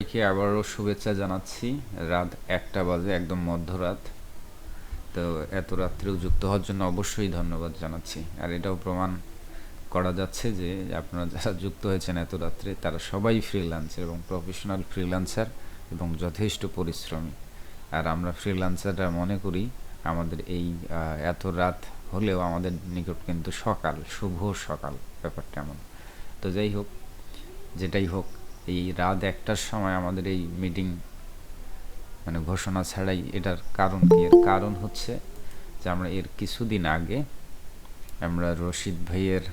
সবাইকে আবারও শুভেচ্ছা জানাচ্ছি। রাত একটা বাজে, একদম মধ্যরাত। তো এত রাত্রেও যুক্ত হওয়ার জন্য অবশ্যই ধন্যবাদ জানাচ্ছি। আর এটাও প্রমাণ করা যাচ্ছে যে আপনারা যারা যুক্ত হয়েছেন এত রাত্রে, তারা সবাই ফ্রিল্যান্সার এবং প্রফেশনাল ফ্রিল্যান্সার এবং যথেষ্ট পরিশ্রমী। আর আমরা ফ্রিল্যান্সাররা মনে করি, আমাদের এই এত রাত হলেও আমাদের নিকট কিন্তু সকাল, শুভ সকাল, ব্যাপারটা এমন। তো যাই হোক, যেটাই হোক এই রাত একটার সময় আমাদের এই মিটিং মানে ঘোষণা ছাড়াই এটার কারণ কি? এর কারণ হচ্ছে যে আমরা এর কিছুদিন আগে আমরা রশিদ ভাইয়ের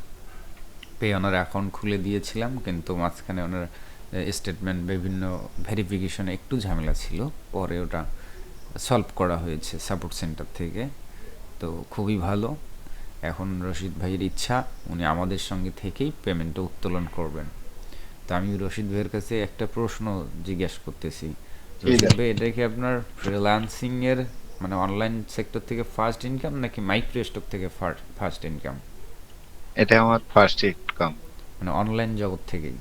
পে ওনার অ্যাকাউন্ট খুলে দিয়েছিলাম, কিন্তু মাঝখানে ওনার স্টেটমেন্ট বিভিন্ন ভেরিফিকেশনে একটু ঝামেলা ছিল, পরে ওটা সলভ করা হয়েছে সাপোর্ট সেন্টার থেকে। তো খুবই ভালো। এখন রশিদ ভাইয়ের ইচ্ছা, উনি আমাদের সঙ্গে থেকেই পেমেন্টটা উত্তোলন করবেন। তো আমি রশিদ ভাইয়ের কাছে একটা প্রশ্ন জিজ্ঞাসা করতেছি। রশিদ ভাই এটা কি আপনার ফ্রিল্যান্সিং এর মানে অনলাইন সেক্টর থেকে ফার্স্ট ইনকাম নাকি মাইক্রো স্টক থেকে ফার্স্ট ইনকাম এটা আমার ফার্স্ট ইনকাম মানে অনলাইন জগৎ থেকেই?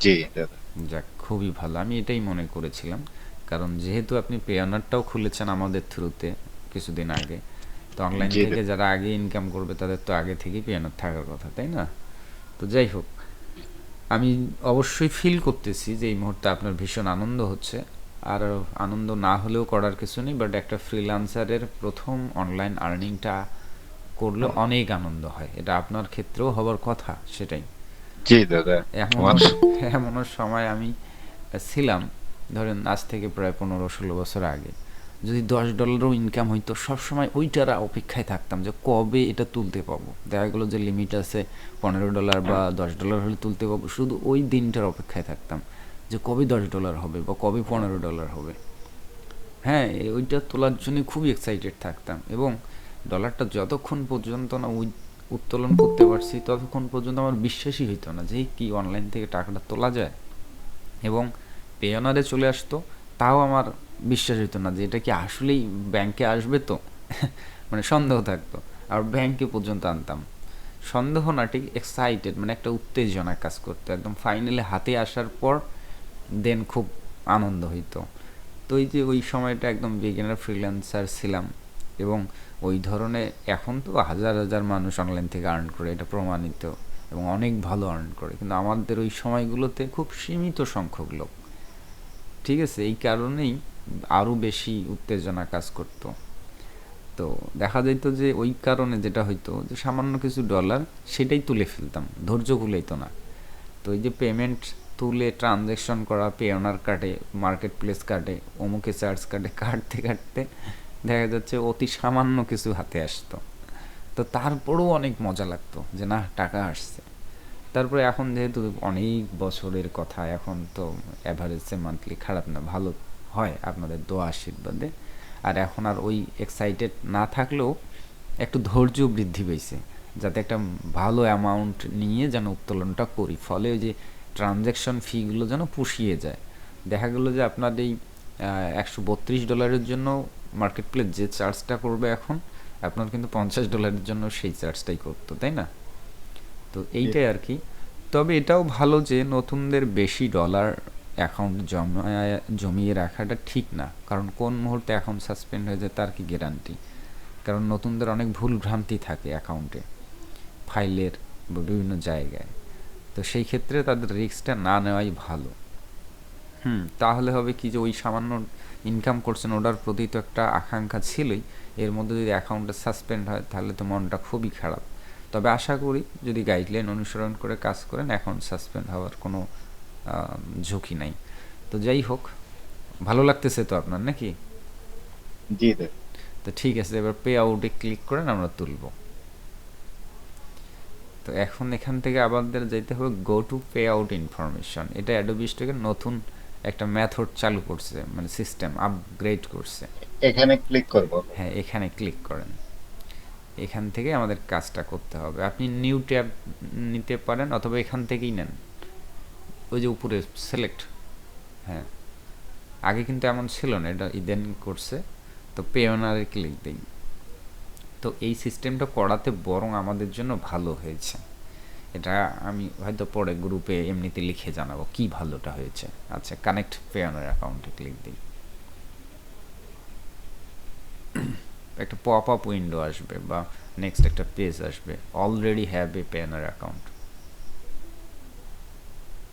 জি দাদা। যাক খুবই ভালো। আমি এটাই মনে করেছিলাম। কারণ যেহেতু আপনি পেয়ানারটাও খুলেছেন আমাদের থ্রুতে কিছুদিন আগে তো অনলাইন থেকে যারা আগে ইনকাম করবে তাদের তো আগে থেকেই পেয়ানার থাকার কথা তাই না? তো যাই হোক আমি অবশ্যই ফিল করতেছি যে এই মুহূর্তে আপনার ভীষণ আনন্দ হচ্ছে। আর আনন্দ না হলেও করার কিছু নেই বাট একটা ফ্রিল্যান্সারের প্রথম অনলাইন আর্নিংটা করলে অনেক আনন্দ হয়। এটা আপনার ক্ষেত্রেও হবার কথা সেটাই। জি দাদা এমন সময় আমি ছিলাম ধরেন আজ থেকে প্রায় পনেরো ষোলো বছর আগে। যদি দশ ডলারও ইনকাম হইতো, সবসময় ওইটার অপেক্ষায় থাকতাম যে কবে এটা তুলতে পাবো। দেখা গেলো যে লিমিট আছে পনেরো ডলার বা দশ ডলার হলে তুলতে পাবো, শুধু ওই দিনটার অপেক্ষায় থাকতাম যে কবে দশ ডলার হবে বা কবে পনেরো ডলার হবে। হ্যাঁ ওইটা তোলার জন্য খুবই এক্সাইটেড থাকতাম এবং ডলারটা যতক্ষণ পর্যন্ত না উত্তোলন করতে পারছি, ততক্ষণ পর্যন্ত আমার বিশ্বাসই হইতো না যে কি অনলাইন থেকে টাকাটা তোলা যায়। এবং পেয়নারে চলে আসতো, তাও আমার বিশ্বাস হইতো না যে এটা কি আসলেই ব্যাংকে আসবে তো? মানে সন্দেহ থাকতো। আর ব্যাংকে পর্যন্ত আনতাম। সন্দেহ না, ঠিক এক্সাইটেড মানে একটা উত্তেজনা কাজ করতো। একদম ফাইনালি হাতে আসার পর দেন খুব আনন্দ হইতো। তো এই যে ওই সময়টা একদম বিগিনার ফ্রিল্যান্সার ছিলাম এবং ওই ধরনের এখন তো হাজার হাজার মানুষ অনলাইন থেকে আর্ন করে, এটা প্রমাণিত এবং অনেক ভালো আর্ন করে। কিন্তু আমাদের ওই সময়গুলোতে খুব সীমিত সংখ্যক লোক। ঠিক আছে, এই কারণেই আরও বেশি উত্তেজনা কাজ করতো। তো দেখা যেত যে ওই কারণে যেটা হইতো যে সামান্য কিছু ডলার সেটাই তুলে ফেলতাম, ধৈর্য কুলাইতো না। তো এই যে পেমেন্ট তুলে ট্রানজ্যাকশন করা পে অনার কাটে মার্কেট প্লেস কাটে অমুকে চার্জ কাটে কাটতে কাটতে দেখা যাচ্ছে অতি সামান্য কিছু হাতে আসতো। তো তারপরেও অনেক মজা লাগতো যে না, টাকা আসছে। তারপরে এখন যেহেতু অনেক বছরের কথা, এখন তো অ্যাভারেজে মান্থলি খারাপ না, ভালো। হয় আপনাদের দোয়া আশীর্বাদে। আর এখন আর ওই এক্সাইটেড না থাকলেও একটু ধৈর্য বৃদ্ধি পেয়েছে যাতে একটা ভালো অ্যামাউন্ট নিয়ে যেন উত্তোলনটা করি। ফলে ওই যে ট্রানজ্যাকশন ফিগুলো যেন পুষিয়ে যায়। দেখা গেলো যে আপনার এই একশো বত্রিশ ডলারের জন্য মার্কেট প্লেস যে চার্জটা করবে এখন আপনার কিন্তু পঞ্চাশ ডলারের জন্য সেই চার্জটাই করতো তাই না? তো এইটাই আর কি। তবে এটাও ভালো যে নতুনদের বেশি ডলার অ্যাকাউন্ট জমায়, জমিয়ে রাখাটা ঠিক না। কারণ কোন মুহূর্তে অ্যাকাউন্ট সাসপেন্ড হয়ে যায় তার কি গ্যারান্টি কারণ নতুনদের অনেক ভুল ভ্রান্তি থাকে অ্যাকাউন্টে ফাইলের বিভিন্ন জায়গায়। তো সেই ক্ষেত্রে তাদের রিস্কটা না নেওয়াই ভালো। হুম, তাহলে হবে কি যে ওই সামান্য ইনকাম করছেন, ওটার প্রতি তো একটা আকাঙ্ক্ষা ছিলই। এর মধ্যে যদি অ্যাকাউন্টটা সাসপেন্ড হয়, তাহলে তো মনটা খুবই খারাপ। তবে আশা করি যদি গাইডলাইন অনুসরণ করে কাজ করেন অ্যাকাউন্ট সাসপেন্ড হওয়ার কোনো ঝুঁকি নাই। তো যাই হোক ভালো লাগতেছে তো আপনার নাকি? জি তো ঠিক আছে এবার পে আউটে ক্লিক করেন আমরা তুলব। তো এখন এখান থেকে আমাদের যেতে হবে go to payout information এটা অ্যাডোবি স্টকের নতুন একটা মেথড চালু করছে মানে সিস্টেম আপগ্রেড করছে। এখানে ক্লিক করব। হ্যাঁ এখানে ক্লিক করেন। এখান থেকে আমাদের কাজটা করতে হবে। আপনি নিউ ট্যাব নিতে পারেন অথবা এখান থেকেই নেন। ওই যে উপরে সিলেক্ট হ্যাঁ। আগে কিন্তু এমন ছিল না, এটা ইদেন করছে, তো পে অনারে ক্লিক দিই। তো এই সিস্টেমটা করাতে বরং আমাদের জন্য ভালো হয়েছে। এটা আমি হয়তো পরে গ্রুপে এমনিতে লিখে জানাব কি ভালোটা হয়েছে। আচ্ছা কানেক্ট পেয়ানোর অ্যাকাউন্টে ক্লিক দিই। একটা পপ আপ উইন্ডো আসবে বা নেক্সট একটা পেজ আসবে। Already have a Payoneer account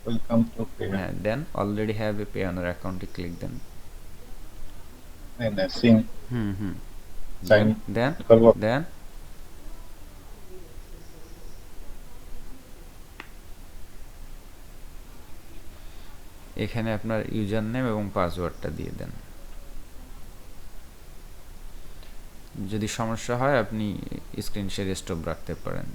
welcome to হ্যাঁ দেন অলরেডি হ্যাভ এ পেয়ানোর অ্যাকাউন্টে ক্লিক দেন সিং হুম হুম Sign. দেন করব দেন এখানে আপনার ইউজার নেম এবং পাসওয়ার্ডটা দিয়ে দেন। যদি সমস্যা হয় আপনি স্ক্রিন শেয়ার স্টপ রাখতে পারেন।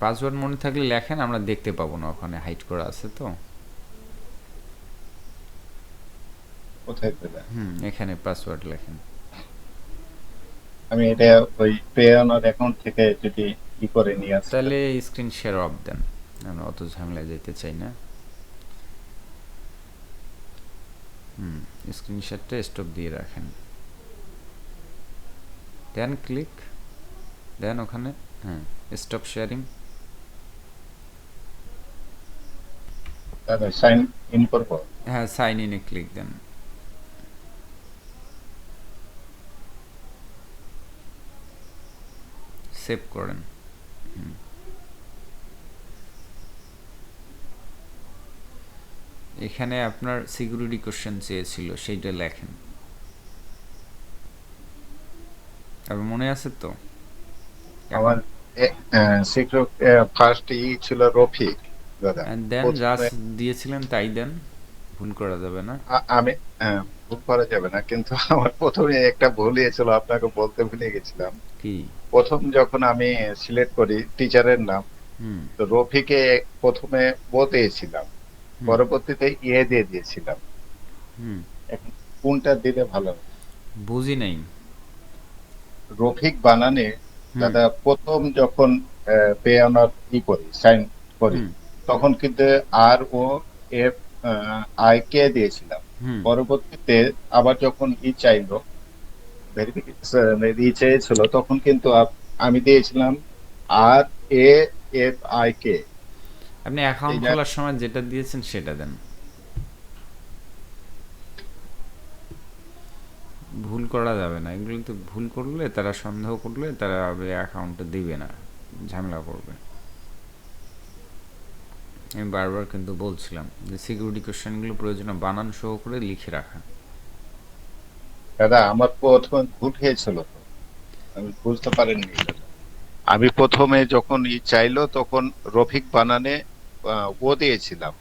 পাসওয়ার্ড মনে থাকলে লেখেন আমরা দেখতে পাবো না ওখানে হাইড করা আছে তো। কোথায় হুম এখানে পাসওয়ার্ড লেখেন। আমি এটা ওই পে অনার অ্যাকাউন্ট থেকে যদি ই করে নিয়ে আসি তাহলে স্ক্রিন শেয়ার অফ দেন। আমরা অত ঝামেলায় যেতে চাই না। হুম স্ক্রিন শেয়ারটা স্টপ দিয়ে রাখেন। দেন ক্লিক। দেন ওখানে হ্যাঁ স্টপ শেয়ারিং। তাহলে সাইন ইন করব। হ্যাঁ সাইন ইনে ক্লিক দেন। সেভ করেন। এখানে আপনার সিকিউরিটি কোশ্চেন চেয়েছিল সেইটা লেখেন। আর মনে আছে তো? আমার ফার্স্ট ই ছিল রফিক। দাদা দেন যা দিয়েছিলেন তাই দেন ভুল করা যাবে না। আমি হ্যাঁ, ভুল করা যাবে না কিন্তু আমার প্রথমে একটা ভুল হয়েছিল আপনাকে বলতে ভুলে গেছিলাম। কি? প্রথম যখন আমি সিলেক্ট করি টিচারের নাম তো রফিকে প্রথমে ও পরবর্তীতে ইয়ে দিয়ে দিয়েছিলাম। হুম। এখন কোনটা দিলে ভালো? বুঝি নাই। রফিক বানানে দাদা প্রথম যখন পে অনার ই করি সাইন করি তখন কিন্তু আর ও এফ আই কে দিয়েছিলাম। পরবর্তীতে আবার যখন ই চাইলো ভেরিফিকেশন ই চেয়েছিল তখন কিন্তু আমি দিয়েছিলাম আর এ এফ আই কে। আপনি অ্যাকাউন্ট খোলার সময় যেটা দিয়েছেন সেটা দেন। ভুল করা যাবে না। এগুলো তো ভুল করলে তারা সন্দেহ করলে তারা অ্যাকাউন্টটা দিবে না। ঝামেলা করবে। আমি বারবার কিন্তু বলছিলাম যে সিকিউরিটি কোশ্চেনগুলো প্রয়োজনে বানান সহ করে লিখে রাখা। দাদা আমার প্রথমে ভুল হয়েছিল আমি বুঝতে পারিনি আমি প্রথমে যখন ই চাইলো তখন রফিক বানানে ও দিয়েছিলাম।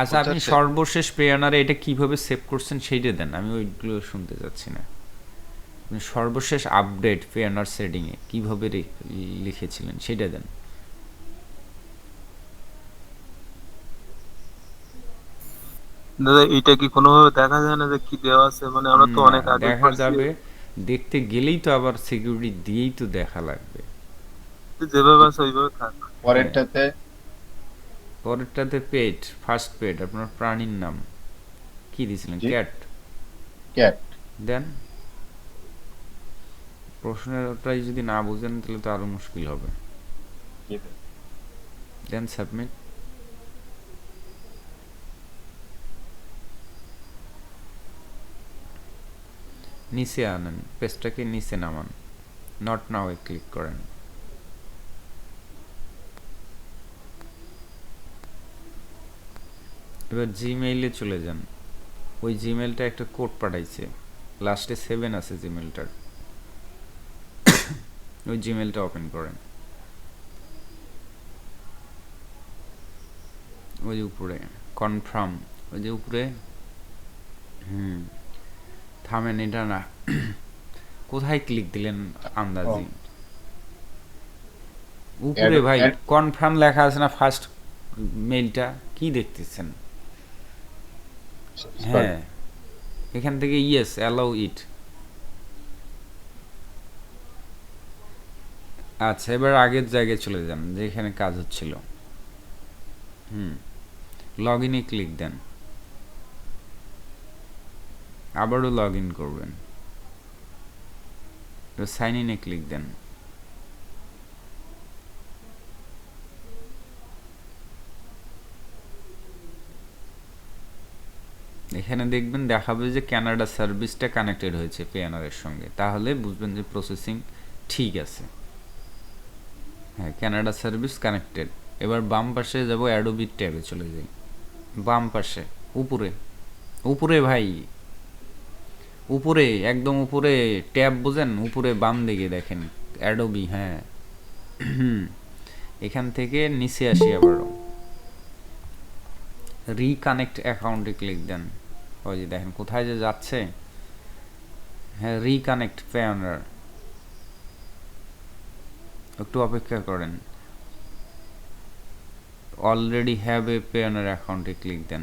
আচ্ছা আপনি সর্বশেষ পেয়ানারে এটা কীভাবে সেভ করছেন সেইটা দেন। আমি ওইগুলো শুনতে চাচ্ছি না। আপনি সর্বশেষ আপডেট পেয়ানার সেটিংয়ে কীভাবে লিখেছিলেন সেটা দেন। দাদা এটা কি কোনোভাবে দেখা যায় না যে কি দেওয়া আছে? মানে আমরা তো অনেক আগে দেখা যাবে দেখতে গেলেই তো আবার সিকিউরিটি দিয়েই তো দেখা লাগবে। যেভাবে আছে ওইভাবে থাক। পরেরটাতে? পরেরটাতে পেট ফার্স্ট পেট আপনার প্রাণীর নাম। কি দিয়েছিলেন? ক্যাট ক্যাট দেন। প্রশ্নের ওটাই যদি না বুঝেন তাহলে তো আরও মুশকিল হবে। দেন সাবমিট নিচে আনেন, পেজটাকে নিচে নামান। নট নাও এ ক্লিক করেন। এবার জিমেইলে চলে যান। ওই জিমেলটা একটা কোড পাঠাইছে। লাস্টে সেভেন আছে জিমেলটার ওই জিমেলটা ওপেন করেন। ওই উপরে কনফার্ম ওই যে উপরে, হুম। থামেন এটা না। কোথায় ক্লিক দিলেন আন্দাজি? উপরে ভাই কনফার্ম লেখা আছে না ফার্স্ট মেইলটা কি দেখতেছেন? হ্যাঁ। এখান থেকে ইয়েস অ্যালাউ ইট আচ্ছা এবার আগের জায়গায় চলে যান যেখানে কাজ হচ্ছিল। হুম। লগ ইনে ক্লিক দেন। আবারও লগ ইন করবেন সাইন ইনে ক্লিক দেন। এখানে দেখবেন দেখাবে যে কানাডা সার্ভিসটা কানেক্টেড হয়েছে পেয়ানারের সঙ্গে। তাহলে বুঝবেন যে প্রসেসিং ঠিক আছে। হ্যাঁ কানাডা সার্ভিস কানেক্টেড এবার বাম পাশে যাব অ্যাডোবি ট্যাবে চলে যাই। বাম পাশে, উপরে। উপরে ভাই উপরে, একদম উপরে, ট্যাব বোঝেন? উপরে, বাম দিকে দেখেন অ্যাডোবি হ্যাঁ। এখান থেকে নিচে আসি আবারও রিকানেক্ট অ্যাকাউন্টে ক্লিক দেন। ওই যে দেখেন, কোথায় যে যাচ্ছে? হ্যাঁ রিকানেক্ট পেয়ানার একটু অপেক্ষা করেন। অলরেডি হ্যাভ এ পেয়ানার অ্যাকাউন্টে ক্লিক দেন।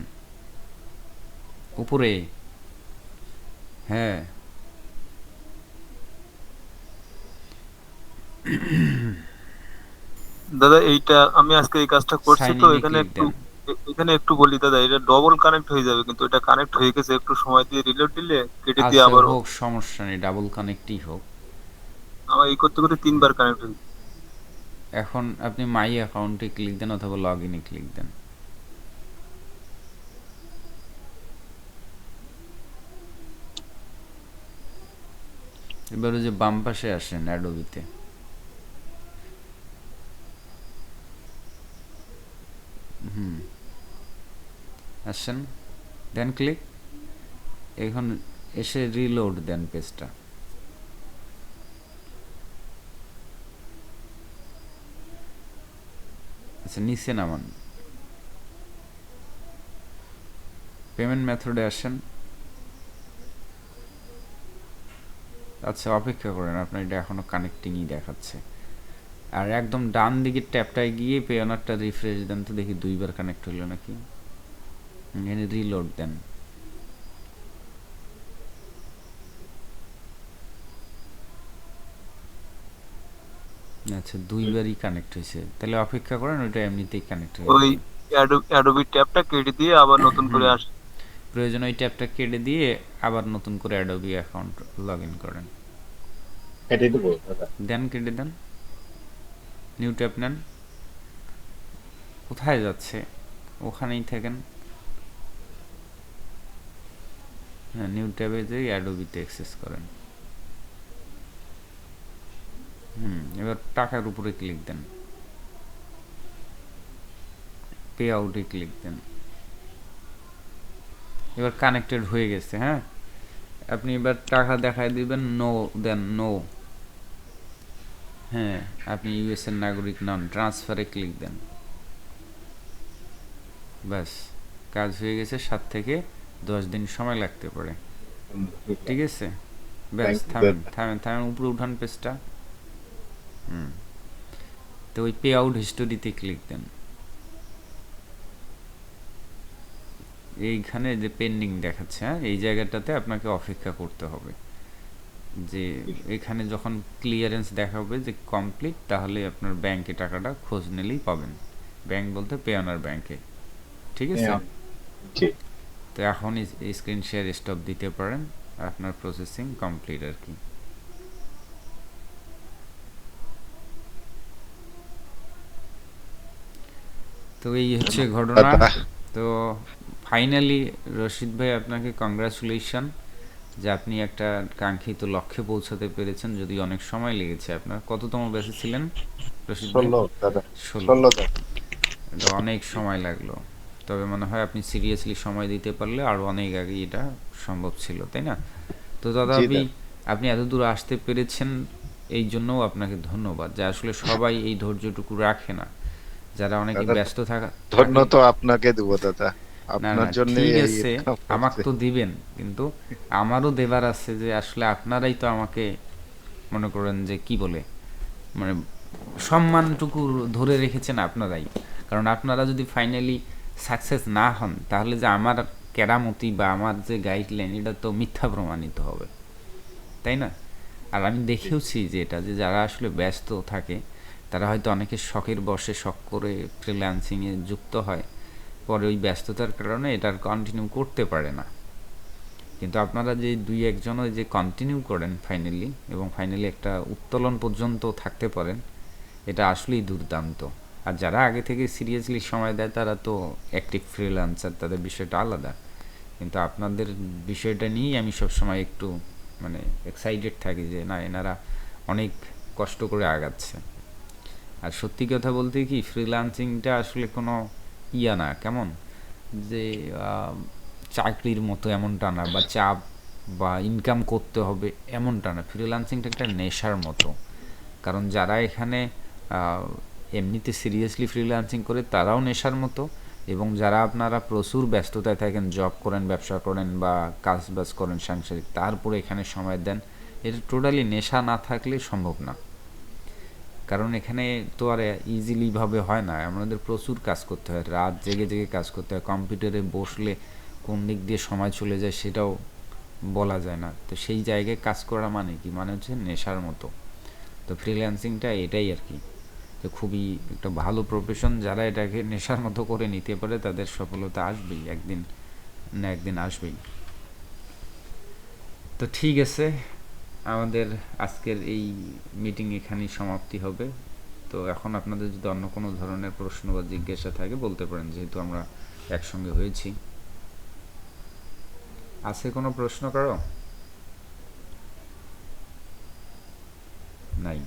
উপরে। হ্যাঁ। দাদা এইটা আমি আজকে এই কাজটা করছি তো এখানে একটু এখানে একটু বলি দাদা এটা ডবল কানেক্ট হয়ে যাবে কিন্তু এটা কানেক্ট হয়ে গেছে একটু সময় দিয়ে রিলোড দিলে কেটে দিয়ে আচ্ছা আবার হোক সমস্যা নেই ডাবল কানেক্টই হোক। আমার এই করতে করতে তিনবার কানেক্ট হয়ে গেছে। এখন আপনি মাই অ্যাকাউন্টে ক্লিক দেন অথবা লগ ইনে ক্লিক দেন। এবারে যে বাম পাশে আসেন অ্যাডোবিতে। হুম। আসেন। দেন ক্লিক। এখন এসে রিলোড দেন পেজটা। আচ্ছা নিচে নামান। পেমেন্ট মেথডে আসেন। আচ্ছা অপেক্ষা করেন আপনার এটা এখনও কানেক্টিংই দেখাচ্ছে। আর একদম ডান দিকের ট্যাপটায় গিয়ে পেয়নারটা রিফ্রেশ দেন তো দেখি দুইবার কানেক্ট হলো নাকি। এখানে রিলোড দেন। আচ্ছা দুইবারই কানেক্ট হয়েছে। তাহলে অপেক্ষা করেন ওইটা এমনিতেই কানেক্ট হয়ে ওই। অ্যাডোবি ট্যাবটা কেটে দিয়ে আবার নতুন করে আসে প্রয়োজন ওই ট্যাবটা কেটে দিয়ে আবার নতুন করে অ্যাডোবি অ্যাকাউন্ট লগ ইন করেন। দেন, কেটে দেন। নিউ ট্যাব নেন। কোথায় যাচ্ছে? ওখানেই থাকেন। হ্যাঁ নিউ ট্যাবে যে অ্যাডোবিতে অ্যাক্সেস করেন। হুম, এবার টাকার উপরে ক্লিক দেন। পে আউটে ক্লিক দেন। এবার কানেক্টেড হয়ে গেছে হ্যাঁ? আপনি এবার টাকা দেখায় দিবেন নো দেন নো হ্যাঁ আপনি ইউএস এর নাগরিক নন ট্রান্সফারে ক্লিক দেন। ব্যাস কাজ হয়ে গেছে সাত থেকে দশ দিন সময় লাগতে পারে। ঠিক আছে? ব্যাস থামেন থামেন থামেন উপরে উঠান পেজটা হুম। তো ওই পে আউট হিস্টোরিতে ক্লিক দেন। এইখানে যে পেন্ডিং দেখাচ্ছে হ্যাঁ এই জায়গাটাতে আপনাকে অপেক্ষা করতে হবে। যে এখানে যখন ক্লিয়ারেন্স দেখাবে যে কমপ্লিট তাহলে আপনার ব্যাংকে টাকাটা খোঁজ নিলেই পাবেন। ব্যাংক বলতে পেয়ানার ব্যাংকে ঠিক আছে। তো এখন স্ক্রিন শেয়ার স্টপ দিতে পারেন আপনার প্রসেসিং কমপ্লিট আর কি। তো এই হচ্ছে ঘটনা। তো ফাইনালি রশিদ ভাই আপনাকে কংগ্রাচুলেশন যে আপনি একটা কাঙ্ক্ষিত লক্ষ্যে পৌঁছাতে পেরেছেন যদি অনেক সময় লেগেছে আপনার। কততম ব্যাচে ছিলেন ষোলো এটা অনেক সময় লাগল। তবে মনে হয় আপনি সিরিয়াসলি সময় দিতে পারলে আরও অনেক আগে এটা সম্ভব ছিল তাই না? তো দাদা আপনি আপনি এত দূর আসতে পেরেছেন এই জন্যও আপনাকে ধন্যবাদ। যে আসলে সবাই এই ধৈর্যটুকু রাখে না। যারা অনেকে ব্যস্ত থাকা ধন্য তো আপনাকে দেবো দাদা। আপনার জন্য ঠিক আছে আমাকে তো দিবেন কিন্তু আমারও দেবার আছে যে আসলে আপনারাই তো আমাকে মনে করেন যে কি বলে মানে সম্মানটুকু ধরে রেখেছেন আপনারাই। কারণ আপনারা যদি ফাইনালি সাকসেস না হন তাহলে যে আমার কেরামতি বা আমার যে গাইডলাইন এটা তো মিথ্যা প্রমাণিত হবে। তাই না? আর আমি দেখেওছি যে এটা যে যারা আসলে ব্যস্ত থাকে তারা হয়তো অনেকে শখের বসে শখ করে ফ্রিল্যান্সিংয়ে যুক্ত হয়। পরে ওই ব্যস্ততার কারণে এটা কন্টিনিউ করতে পারে না। কিন্তু আপনারা যে দুই একজনও যে কন্টিনিউ করেন ফাইনালি এবং ফাইনালি একটা উত্তোলন পর্যন্ত থাকতে পারেন, এটা আসলেই দুর্দান্ত। আর যারা আগে থেকে সিরিয়াসলি সময় দেয়, তারা তো অ্যাক্টিভ ফ্রিল্যান্সার তাদের বিষয়টা আলাদা। কিন্তু আপনাদের বিষয়টা নিয়েই আমি সবসময় একটু মানে এক্সাইটেড থাকি যে, না, এনারা অনেক কষ্ট করে আগাচ্ছে। আর সত্যি কথা বলতে কি ফ্রিল্যান্সিংটা আসলে কোনো ইয়া না, কেমন? যে চাকরির মতো এমনটা না বা চাপ বা ইনকাম করতে হবে এমনটা না। ফ্রিল্যান্সিংটা একটা নেশার মতো। কারণ যারা এখানে এমনিতে সিরিয়াসলি ফ্রিল্যান্সিং করে তারাও নেশার মতো এবং যারা আপনারা প্রচুর ব্যস্ততায় থাকেন জব করেন, ব্যবসা করেন বা কাজ বাজ করেন সাংসারিক তারপরে এখানে সময় দেন, এটা টোটালি নেশা না থাকলে সম্ভব না। কারণ এখানে তো আর ইজিলি ভাবে হয় না। আমাদের প্রচুর কাজ করতে হয়। রাত জেগে জেগে কাজ করতে হয়। কম্পিউটারে বসলে কোন দিক দিয়ে সময় চলে যায় সেটাও বলা যায় না। তো সেই জায়গায় কাজ করা মানে কি? মানে হচ্ছে নেশার মতো। তো ফ্রিল্যান্সিংটা এটাই আর কি। তো খুবই একটা ভালো প্রফেশন যারা এটাকে নেশার মতো করে নিতে পারে, তাদের সফলতা আসবেই। একদিন না একদিন আসবেই। তো ঠিক আছে। আমাদের আজকের এই মিটিং এখানেই সমাপ্তি হবে। তো এখন আপনাদের যদি অন্য কোনো ধরনের প্রশ্ন বা জিজ্ঞাসা থাকে, বলতে পারেন, যেহেতু আমরা একসঙ্গে হয়েছি। আছে কোনো প্রশ্ন কারও? নাই।